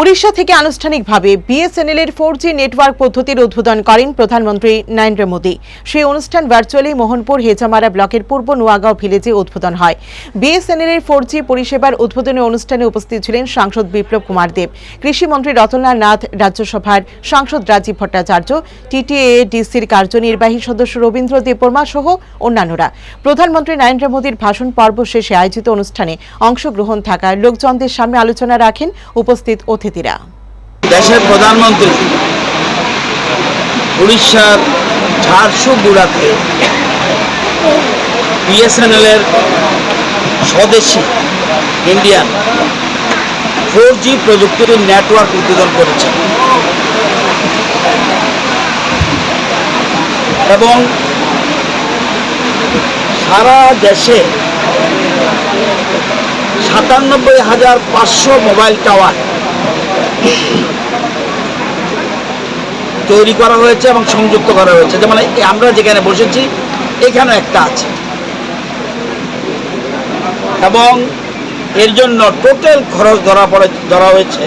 উড়িষ্যা থেকে আনুষ্ঠানিকভাবে বিএসএনএল এর ফোর জি নেটওয়ার্ক পদ্ধতির উদ্বোধন করেন প্রধানমন্ত্রী নরেন্দ্র মোদী। সেই অনুষ্ঠান ভার্চুয়ালি মোহনপুর হেজামারা ব্লকের পূর্ব নোয়াগাঁও ভিলেজে উদ্বোধন হয়। বিএসএনএল এর ফোর জি পরিষেবার উদ্বোধনী অনুষ্ঠানে উপস্থিত ছিলেন সাংসদ বিপ্লব কুমার দেব, কৃষিমন্ত্রী রতনলাল নাথ, রাজ্যসভার সাংসদ রাজীব ভট্টাচার্য টিটিএ ডিসির কার্যনির্বাহী সদস্য রবীন্দ্র দেববর্মা সহ অন্যান্যরা। প্রধানমন্ত্রী নরেন্দ্র মোদীর ভাষণ পর্ব শেষে আয়োজিত অনুষ্ঠানে অংশগ্রহণ থাকা লোকজনদের সামনে আলোচনা রাখেন উপস্থিত অতিথিরা। দেশের প্রধানমন্ত্রী উড়িষ্যার ঝাড়সুগুড়াতে বিএসএনএল এর স্বদেশি ইন্ডিয়ান ফোর জি প্রযুক্তির নেটওয়ার্ক উদ্বোধন করেছে। এবং সারা দেশে সাতানব্বই হাজার পাঁচশো মোবাইল টাওয়ার তৈরি করা হয়েছে এবং সংযুক্ত করা হয়েছে। যেমন আমরা যেখানে বসেছি এখানে একটা আছে। এবং এর জন্য টোটাল খরচ ধরা পড়ে, ধরা হয়েছে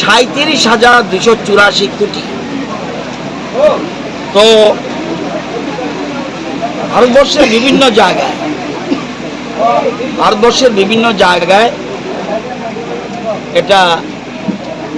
সাঁত্রিশ হাজার দুশো চুরাশি কোটি। তো ভারতবর্ষের বিভিন্ন জায়গায়, ভারতবর্ষের বিভিন্ন জায়গায় এটা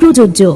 প্রযোজ্য।